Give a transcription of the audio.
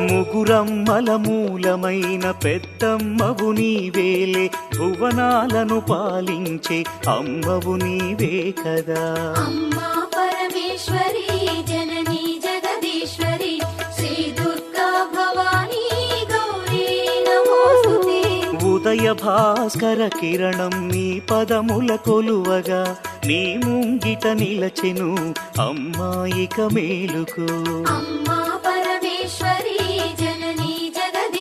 ముగురమ్మల మూలమైన పెద్దమ్మవు నీవేలే భువనాలను పాలించే అమ్మవు నీవే కదా. అమ్మా పరమేశ్వరి జననీ జగదీశ్వరి శ్రీ దుర్గా భవానీ ఉదయ భాస్కర కిరణం నీ పదముల కొలువగా నీ ముంగిట నిలచెను అమ్మాయిక మేలుకు. అమ్మా పరమేశ్వరి